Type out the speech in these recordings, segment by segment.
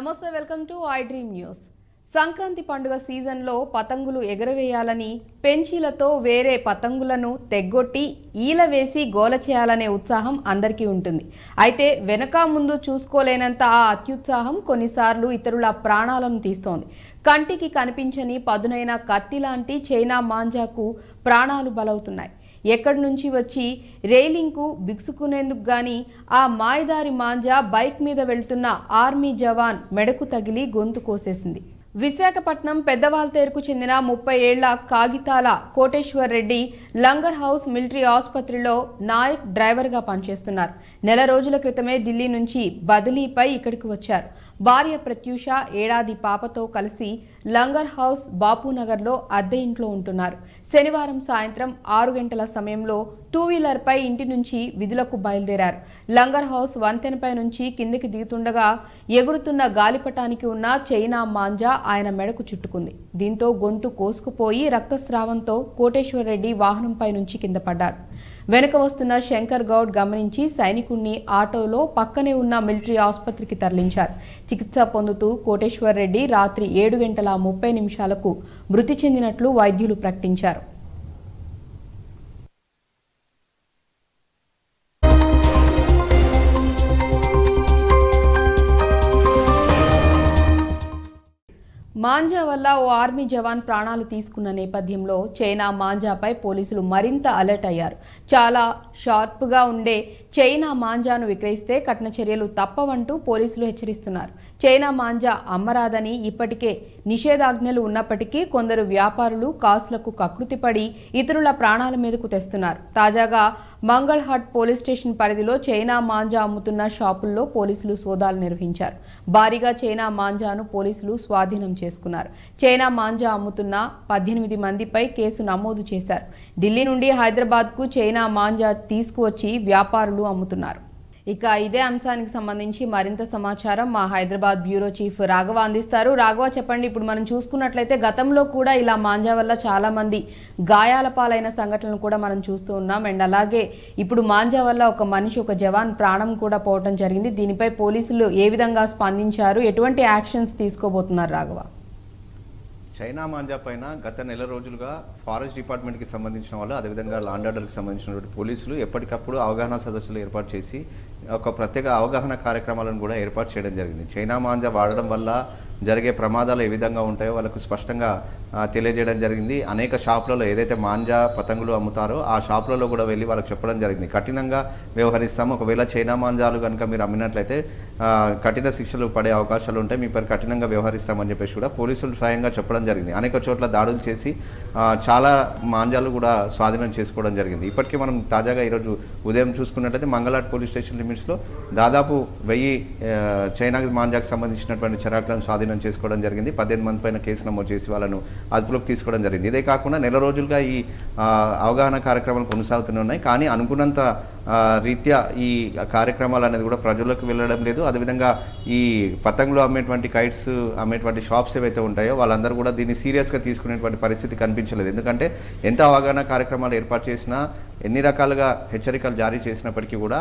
నమస్తే welcome to I dream news. Sankranti పండుగ సీజన్లో పతంగులు ఎగరవేయాలని పెంచీలతో వేరే పతంగులను తెగ్గొట్టి ఈల వేసి గోల చేయాలనే ఉత్సాహం అందరికీ ఉంటుంది. అయితే వెనక ముందు చూసుకోలేనంత ఆ అత్యుత్సాహం కొన్నిసార్లు ఇతరుల ప్రాణాలను తీస్తోంది. కంటికి కనిపించని పదునైన కత్తి లాంటి చైనా మాంజాకు ప్రాణాలు బలవుతున్నాయి. ఎక్కడి నుంచి వచ్చి రైలింగ్కు బిగుసుకునేందుకు గాని ఆ మాయదారి మాంజా బైక్ మీద వెళ్తున్న ఆర్మీ జవాన్ మెడకు తగిలి గొంతు కోసేసింది. విశాఖపట్నం పెద్దవాల్తేరుకు చెందిన ముప్పై ఏళ్ళ కాగితాల కోటేశ్వర్ రెడ్డి లంగర్ హౌస్ మిలిటరీ ఆసుపత్రిలో నాయక్ డ్రైవర్గా పనిచేస్తున్నారు. నెల రోజుల క్రితమే ఢిల్లీ నుంచి బదిలీపై ఇక్కడికి వచ్చారు. భార్య ప్రత్యూష ఏడాది పాపతో కలిసి లంగర్ హౌస్ బాపూనగర్లో అద్దె ఇంట్లో ఉంటున్నారు. శనివారం సాయంత్రం ఆరు గంటల సమయంలో టూ వీలర్పై ఇంటి నుంచి విధులకు బయలుదేరారు. లంగర్ హౌస్ వంతెనపై నుంచి కిందికి దిగుతుండగా ఎగురుతున్న గాలిపటానికి ఉన్న చైనా మాంజా ఆయన మెడకు చుట్టుకుంది. దీంతో గొంతు కోసుకుపోయి రక్తస్రావంతో కోటేశ్వరరెడ్డి వాహనంపై నుంచి కింద పడ్డాడు వెనుక వస్తున్న శంకర్ గౌడ్ గమనించి సైనికుణ్ణి ఆటోలో పక్కనే ఉన్న మిలిటరీ ఆసుపత్రికి తరలించారు. చికిత్స పొందుతూ కోటేశ్వర్ రెడ్డి రాత్రి ఏడు గంటల ముప్పై నిమిషాలకు మృతి చెందినట్లు వైద్యులు ప్రకటించారు. మాంజా వల్ల ఓ ఆర్మీ జవాన్ ప్రాణాలు తీసుకున్న నేపథ్యంలో చైనా మాంజాపై పోలీసులు మరింత అలర్ట్ అయ్యారు. చాలా షార్ప్గా ఉండే చైనా మాంజాను విక్రయిస్తే కఠిన చర్యలు తప్పవంటూ పోలీసులు హెచ్చరిస్తున్నారు. చైనా మాంజా అమ్మరాదని ఇప్పటికే నిషేధాజ్ఞలు ఉన్నప్పటికీ కొందరు వ్యాపారులు కాసులకు కకృతిపడి ఇతరుల ప్రాణాల మీదకు తెస్తున్నారు. తాజాగా మంగళహాట్ పోలీస్ స్టేషన్ పరిధిలో చైనా మాంజా అమ్ముతున్న షాపుల్లో పోలీసులు సోదాలు నిర్వహించారు. భారీగా చైనా మాంజాను పోలీసులు స్వాధీనం చేసుకున్నారు. చైనా మాంజా అమ్ముతున్న పద్దెనిమిది మందిపై కేసు నమోదు చేశారు. ఢిల్లీ నుండి హైదరాబాద్కు చైనా మాంజా తీసుకువచ్చి వ్యాపారులు అమ్ముతున్నారు. ఇక ఇదే అంశానికి సంబంధించి మరింత సమాచారం మా హైదరాబాద్ బ్యూరో చీఫ్ రాఘవ అందిస్తారు. రాఘవ చెప్పండి ఇప్పుడు మనం చూసుకున్నట్లయితే గతంలో కూడా ఇలా మాంజా వల్ల చాలా మంది గాయాల పాలైన సంఘటనలు కూడా మనం చూస్తూ ఉన్నాం. అండ్ అలాగే ఇప్పుడు మాంజా వల్ల ఒక మనిషి ఒక జవాన్ ప్రాణం కూడా పోవటం జరిగింది. దీనిపై పోలీసులు ఏ విధంగా స్పందించారు? ఎటువంటి యాక్షన్స్ తీసుకోబోతున్నారు రాఘవ? చైనా మాంజా పైన గత నెల రోజులుగా ఫారెస్ట్ డిపార్ట్మెంట్కి సంబంధించిన వాళ్ళు అదేవిధంగా లాండ్ ఆర్డర్కి సంబంధించినటువంటి పోలీసులు ఎప్పటికప్పుడు అవగాహన సదస్సులు ఏర్పాటు చేసి ఒక ప్రత్యేక అవగాహన కార్యక్రమాలను కూడా ఏర్పాటు చేయడం జరిగింది. చైనా మాంజా వాడడం వల్ల జరిగే ప్రమాదాలు ఏ విధంగా ఉంటాయో వాళ్ళకు స్పష్టంగా తెలియజేయడం జరిగింది. అనేక షాపులలో ఏదైతే మాంజా పతంగులు అమ్ముతారో ఆ షాపులలో కూడా వెళ్ళి వాళ్ళకి చెప్పడం జరిగింది. కఠినంగా వ్యవహరిస్తాము. ఒకవేళ చైనా మాంజాలు కనుక మీరు అమ్మినట్లయితే కఠిన శిక్షలు పడే అవకాశాలు ఉంటాయి మీ పైన కఠినంగా వ్యవహరిస్తామని చెప్పేసి కూడా పోలీసులు స్వయంగా చెప్పడం జరిగింది. అనేక చోట్ల దాడులు చేసి చాలా మాంజాలు కూడా స్వాధీనం చేసుకోవడం జరిగింది. ఇప్పటికీ మనం తాజాగా ఈరోజు ఉదయం చూసుకున్నట్లయితే మంగళాట్ పోలీస్ స్టేషన్ లిమిట్స్లో దాదాపు వెయ్యి ఆ, చైనా మాంజాకు సంబంధించినటువంటి చరాకులను స్వాధీనం చేసుకోవడం జరిగింది. పద్దెనిమిది మంది పైన కేసు నమోదు చేసి వాళ్ళను అదుపులోకి తీసుకోవడం జరిగింది. ఇదే కాకుండా నెల రోజులుగా ఈ అవగాహన కార్యక్రమాలు కొనసాగుతూనే ఉన్నాయి. కానీ అనుకున్నంత రీత్యా ఈ కార్యక్రమాలు అనేది కూడా ప్రజలకు వెళ్ళడం లేదు. అదేవిధంగా ఈ పతంగులు అమ్మేటువంటి కైట్స్ అమ్మేటువంటి షాప్స్ ఏవైతే ఉంటాయో వాళ్ళందరూ కూడా దీన్ని సీరియస్గా తీసుకునేటువంటి పరిస్థితి కనిపించలేదు. ఎందుకంటే ఎంత అవగాహన కార్యక్రమాలు ఏర్పాటు చేసినా ఎన్ని రకాలుగా హెచ్చరికలు జారీ చేసినప్పటికీ కూడా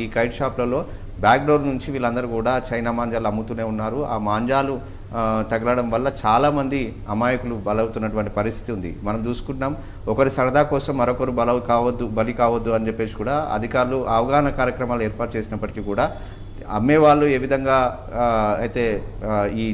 ఈ కైట్ షాప్లలో బ్యాక్డోర్ నుంచి వీళ్ళందరూ కూడా చైనా మాంజాలు అమ్ముతూనే ఉన్నారు. ఆ మాంజాలు తగలడం వల్ల చాలామంది అమాయకులు బలవుతున్నటువంటి పరిస్థితి ఉంది. మనం చూసుకుంటున్నాం ఒకరి సరదా కోసం మరొకరు బల కావద్దు బలి కావద్దు అని చెప్పేసి కూడా అధికారులు అవగాహన కార్యక్రమాలు ఏర్పాటు చేసినప్పటికీ కూడా అమ్మేవాళ్ళు ఏ విధంగా అయితే ఈ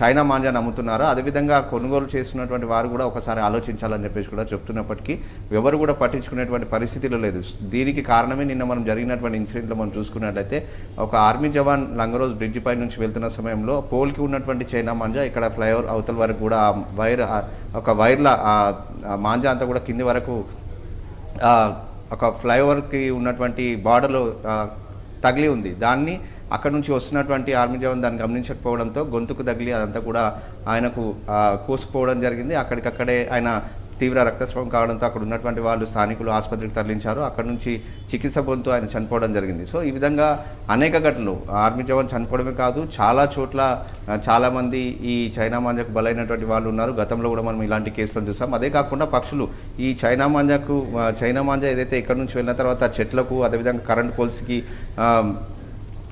చైనా మాంజాను అమ్ముతున్నారో అదేవిధంగా కొనుగోలు చేస్తున్నటువంటి వారు కూడా ఒకసారి ఆలోచించాలని చెప్పేసి కూడా చెప్తున్నప్పటికీ ఎవరు కూడా పట్టించుకునేటువంటి పరిస్థితిలో లేదు. దీనికి కారణమే నిన్న మనం జరిగినటువంటి ఇన్సిడెంట్లో మనం చూసుకున్నట్లయితే ఒక ఆర్మీ జవాన్ లంగరోజ్ బ్రిడ్జ్ పై నుంచి వెళ్తున్న సమయంలో పోల్కి ఉన్నటువంటి చైనా మాంజా ఇక్కడ ఫ్లైఓవర్ అవతల వరకు కూడా ఆ వైర్ ఒక వైర్ల ఆ మాంజా అంతా కూడా కింది వరకు ఒక ఫ్లైఓవర్కి ఉన్నటువంటి బార్డర్లో తగిలి ఉంది. దాన్ని అక్కడ నుంచి వస్తున్నటువంటి ఆర్మీ జవాన్ దాన్ని గమనించకపోవడంతో గొంతుకు తగిలి అదంతా కూడా ఆయనకు కోసుకుపోవడం జరిగింది. అక్కడికక్కడే ఆయన తీవ్ర రక్తస్రావం కావడంతో అక్కడ ఉన్నటువంటి వాళ్ళు స్థానికులు ఆసుపత్రికి తరలించారు. అక్కడ నుంచి చికిత్స పొందుతూ ఆయన చనిపోవడం జరిగింది. సో ఈ విధంగా అనేక ఘటనలు. ఆర్మీ జవాన్ చనిపోవడమే కాదు చాలా చోట్ల చాలామంది ఈ చైనా మాంజాకు బలైనటువంటి వాళ్ళు ఉన్నారు. గతంలో కూడా మనం ఇలాంటి కేసులను చూసాం. అదే కాకుండా పక్షులు. ఈ చైనా మాంజాకు చైనా మాంజా ఏదైతే ఇక్కడ నుంచి వెళ్ళిన తర్వాత చెట్లకు అదేవిధంగా కరెంట్ పోల్స్కి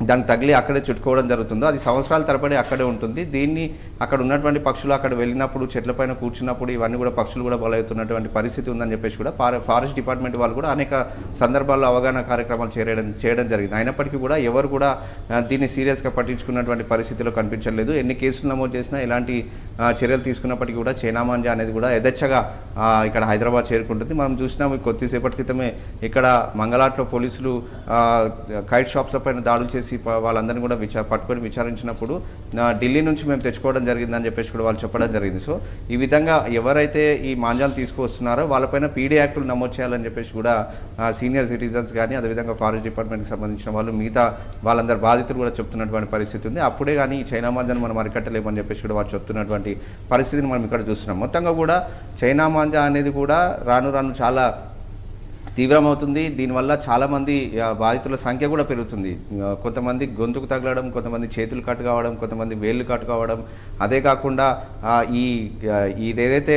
దాన్ని తగిలి అక్కడే చుట్టుకోవడం జరుగుతుందో అది సంవత్సరాల తరబడి అక్కడే ఉంటుంది. దీన్ని అక్కడ ఉన్నటువంటి పక్షులు అక్కడ వెళ్ళినప్పుడు చెట్లపైన కూర్చున్నప్పుడు ఇవన్నీ కూడా పక్షులు కూడా బలవుతున్నటువంటి పరిస్థితి ఉందని చెప్పేసి కూడా ఫారె- ఫారెస్ట్ డిపార్ట్మెంట్ వాళ్ళు కూడా అనేక సందర్భాల్లో అవగాహన కార్యక్రమాలు చేయడం చేయడం జరిగింది. అయినప్పటికీ కూడా ఎవరు కూడా దీన్ని సీరియస్గా పట్టించుకున్నటువంటి పరిస్థితిలో కనిపించలేదు ఎన్ని కేసులు నమోదు చేసినా ఎలాంటి చర్యలు తీసుకున్నప్పటికీ కూడా చైనామాంజా అనేది కూడా యథేచ్ఛగా ఇక్కడ హైదరాబాద్ చేరుకుంటుంది. మనం చూసినాము కొద్దిసేపటి క్రితమే ఇక్కడ మంగళాట్లో పోలీసులు కైట్ షాప్స్ పైన దాడులు చేసి ప- వాళ్ళందరినీ కూడా విచా పట్టుకొని విచారించినప్పుడు ఢిల్లీ నుంచి మేము తెచ్చుకోవడం జరిగిందని చెప్పేసి కూడా వాళ్ళు చెప్పడం జరిగింది. సో ఈ విధంగా ఎవరైతే ఈ మాంజాలు తీసుకొస్తున్నారో వాళ్ళపైన పీడీ యాక్టులు నమోదు చేయాలని చెప్పేసి కూడా సీనియర్ సిటిజన్స్ కానీ అదేవిధంగా ఫారెస్ట్ డిపార్ట్మెంట్కి సంబంధించిన వాళ్ళు మిగతా వాళ్ళందరు బాధితులు కూడా చెప్తున్నటువంటి పరిస్థితి ఉంది. అప్పుడే కానీ ఈ చైనా మాంజాను మనం అరికట్టలేమని చెప్పేసి కూడా వాళ్ళు చెప్తున్నటువంటి పరిస్థితిని మనం ఇక్కడ చూస్తున్నాం. మొత్తంగా కూడా చైనా మాంజా అనేది కూడా రాను రాను చాలా తీవ్రమవుతుంది. దీనివల్ల చాలామంది బాధితుల సంఖ్య కూడా పెరుగుతుంది. కొంతమంది గొంతుకు తగలడం కొంతమంది చేతులు కట్ కావడం కొంతమంది వేళ్ళు కట్ కావడం. అదే కాకుండా ఈ ఇదేదైతే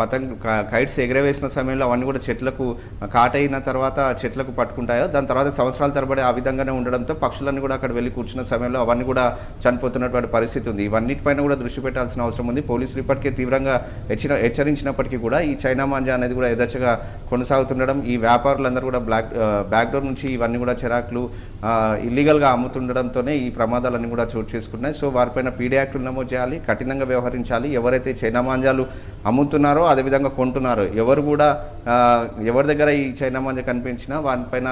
పతంగ్ కైట్స్ ఎగరవేసిన సమయంలో అవన్నీ కూడా చెట్లకు కాటైన తర్వాత చెట్లకు పట్టుకుంటాయో దాని తర్వాత సంవత్సరాల తరబడి ఆ విధంగానే ఉండడంతో పక్షులన్నీ కూడా అక్కడ వెళ్ళి కూర్చున్న సమయంలో అవన్నీ కూడా చనిపోతున్నటువంటి పరిస్థితి ఉంది. ఇవన్నిటిపైన కూడా దృష్టి పెట్టాల్సిన అవసరం ఉంది. పోలీసులు ఇప్పటికే తీవ్రంగా హెచ్చర హెచ్చరించినప్పటికీ కూడా ఈ చైనా మాంజా అనేది కూడా యథేచ్ఛగా కొనసాగుతుండడం ఈ వ్యాపారులందరూ కూడా బ్లాక్ బ్యాక్డోర్ నుంచి ఇవన్నీ కూడా చిరాకులు ఇల్లీగల్గా అమ్ముతుండడంతోనే ఈ ప్రమాదాలన్నీ కూడా చోటు చేసుకున్నాయి. సో వారిపైన పీడీ యాక్టులు నమోదు చేయాలి కఠినంగా వ్యవహరించాలి. ఎవరైతే చైనా మాంజాలు అమ్ముతున్నారో అదేవిధంగా కొంటున్నారో ఎవరు కూడా ఎవరి దగ్గర ఈ చైనా మాంజ కనిపించినా వారిపైన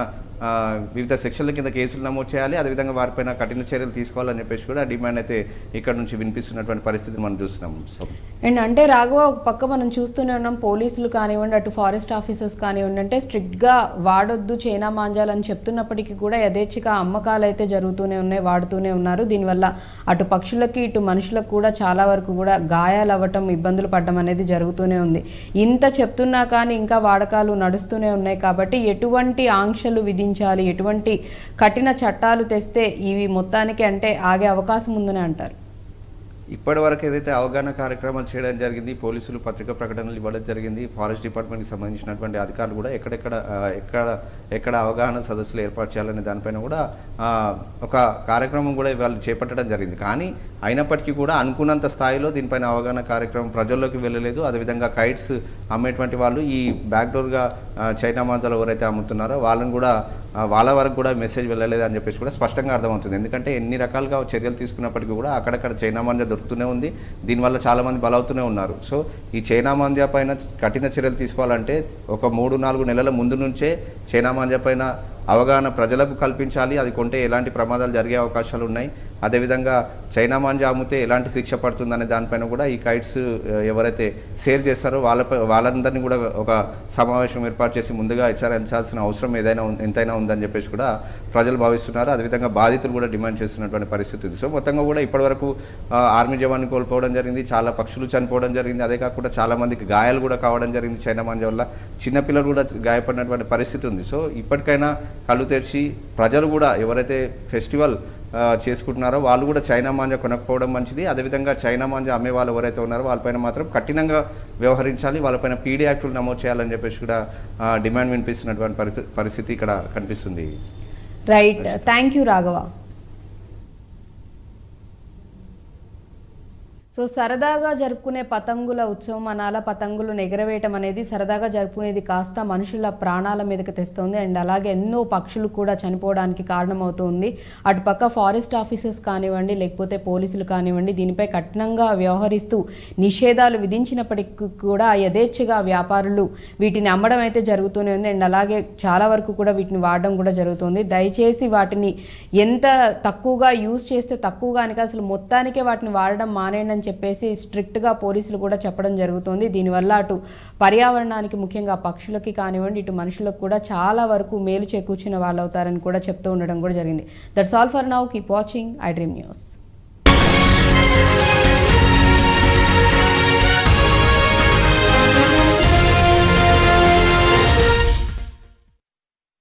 వివిధ సెక్షన్ల కింద కేసులు నమోదు చేయాలి. అదేవిధంగా వారిపైన కఠిన చర్యలు తీసుకోవాలని చెప్పేసి కూడా డిమాండ్ అయితే ఇక్కడ నుంచి వినిపిస్తున్నటువంటి పరిస్థితిని మనం చూస్తున్నాం. సో అండ్ అంటే రాఘవ ఒక పక్క మనం చూస్తూనే ఉన్నాం పోలీసులు కానివ్వండి అటు ఫారెస్ట్ ఆఫీసర్స్ కానివ్వండి అంటే స్ట్రిక్ట్గా వాడొద్దు చైనా మాంజాలని చెప్తున్నప్పటికీ కూడా యథేచ్ఛగా అమ్మకాలు అయితే జరుగుతూనే ఉన్నాయి వాడుతూనే ఉన్నారు. దీనివల్ల అటు పక్షులకి ఇటు మనుషులకు కూడా చాలా వరకు కూడా గాయాలు అవ్వటం ఇబ్బందులు పడటం అనేది జరుగుతూనే ఉంది. ఇంత చెప్తున్నా కానీ ఇంకా వాడకాలు నడుస్తూనే ఉన్నాయి కాబట్టి ఎటువంటి ఆంక్షలు విధి విధించాలి ఎటువంటి కఠిన చట్టాలు తెస్తే ఇవి మొత్తానికి అంటే ఆగే అవకాశం ఉందని అంటారు. ఇప్పటి వరకు ఏదైతే అవగాహన కార్యక్రమాలు చేయడం జరిగింది పోలీసులు పత్రికా ప్రకటనలు ఇవ్వడం జరిగింది ఫారెస్ట్ డిపార్ట్మెంట్కి సంబంధించినటువంటి అధికారులు కూడా ఎక్కడెక్కడ ఎక్కడ ఎక్కడ అవగాహన సదస్సులు ఏర్పాటు చేయాలనే దానిపైన కూడా ఒక కార్యక్రమం కూడా వాళ్ళు చేపట్టడం జరిగింది. కానీ అయినప్పటికీ కూడా అనుకున్నంత స్థాయిలో దీనిపైన అవగాహన కార్యక్రమం ప్రజల్లోకి వెళ్ళలేదు. అదేవిధంగా కైట్స్ అమ్మేటువంటి వాళ్ళు ఈ బ్యాక్డోర్గా చైనా మాంజాలు ఎవరైతే అమ్ముతున్నారో వాళ్ళని కూడా వాళ్ళ వరకు కూడా మెసేజ్ వెళ్ళలేదు అని చెప్పేసి కూడా స్పష్టంగా అర్థమవుతుంది. ఎందుకంటే ఎన్ని రకాలుగా చర్యలు తీసుకున్నప్పటికీ కూడా అక్కడక్కడ చైనా మాంజా దొరుకుతూనే ఉంది. దీనివల్ల చాలామంది బలవుతూనే ఉన్నారు. సో ఈ చైనా మాంజా పైన కఠిన చర్యలు తీసుకోవాలంటే ఒక మూడు నాలుగు నెలల ముందు నుంచే చైనా మాంజా పైన అవగాహన ప్రజలకు కల్పించాలి. అది కొంటే ఎలాంటి ప్రమాదాలు జరిగే అవకాశాలు ఉన్నాయి. అదేవిధంగా చైనా మాంజా అమ్మితే ఎలాంటి శిక్ష పడుతుందనే దానిపైన కూడా ఈ కైట్స్ ఎవరైతే సేల్ చేస్తారో వాళ్ళపై వాళ్ళందరినీ కూడా ఒక సమావేశం ఏర్పాటు చేసి ముందుగా హెచ్చరించాల్సిన అవసరం ఏదైనా ఎంతైనా ఉందని చెప్పేసి కూడా ప్రజలు భావిస్తున్నారు. అదేవిధంగా బాధితులు కూడా డిమాండ్ చేస్తున్నటువంటి పరిస్థితి ఉంది. సో మొత్తంగా కూడా ఇప్పటివరకు ఆర్మీ జవాన్ని కోల్పోవడం జరిగింది చాలా పక్షులు చనిపోవడం జరిగింది. అదే కాకుండా చాలామందికి గాయాలు కూడా కావడం జరిగింది చైనా మాంజా వల్ల. చిన్నపిల్లలు కూడా గాయపడినటువంటి పరిస్థితి ఉంది. సో ఇప్పటికైనా కళ్ళు తెరిచి ప్రజలు కూడా ఎవరైతే ఫెస్టివల్ చేసుకుంటున్నారో వాళ్ళు కూడా చైనా మాంజా కొనకపోవడం మంచిది. అదేవిధంగా చైనా మాంజా అమ్మే వాళ్ళు ఎవరైతే ఉన్నారో వాళ్ళపైన మాత్రం కఠినంగా వ్యవహరించాలి. వాళ్ళపైన పీడీ యాక్టులు నమోదు చేయాలని చెప్పేసి కూడా డిమాండ్ వినిపిస్తున్నటువంటి పరిస్థితి- పరిస్థితి ఇక్కడ కనిపిస్తుంది. Right thank you Raghava so సరదాగా జరుపుకునే పతంగుల ఉత్సవం అనాల పతంగులను ఎగరవేయటం అనేది సరదాగా జరుపుకునేది కాస్త మనుషుల ప్రాణాల మీదకి తెస్తుంది. అండ్ అలాగే ఎన్నో పక్షులు కూడా చనిపోవడానికి కారణమవుతుంది. అటుపక్క ఫారెస్ట్ ఆఫీసర్స్ కానివ్వండి లేకపోతే పోలీసులు కానివ్వండి దీనిపై కఠినంగా వ్యవహరిస్తూ నిషేధాలు విధించినప్పటికీ కూడా యథేచ్ఛగా వ్యాపారులు వీటిని అమ్మడం అయితే జరుగుతూనే ఉంది. అండ్ అలాగే చాలా వరకు కూడా వీటిని వాడడం కూడా జరుగుతుంది. దయచేసి వాటిని ఎంత తక్కువగా యూజ్ చేస్తే తక్కువగానికి అసలు మొత్తానికే వాటిని వాడడం మానేయండి అని చెప్పేసి స్ట్రిక్ట్గా పోలీసులు కూడా చెప్పడం జరుగుతుంది. దీనివల్ల అటు పర్యావరణానికి ముఖ్యంగా పక్షులకి కానివ్వండి ఇటు మనుషులకు కూడా చాలా వరకు మేలు చేకూర్చిన వాళ్ళు అవుతారని కూడా చెప్తూ ఉండడం కూడా జరిగింది. That's all for now keep watching I dream news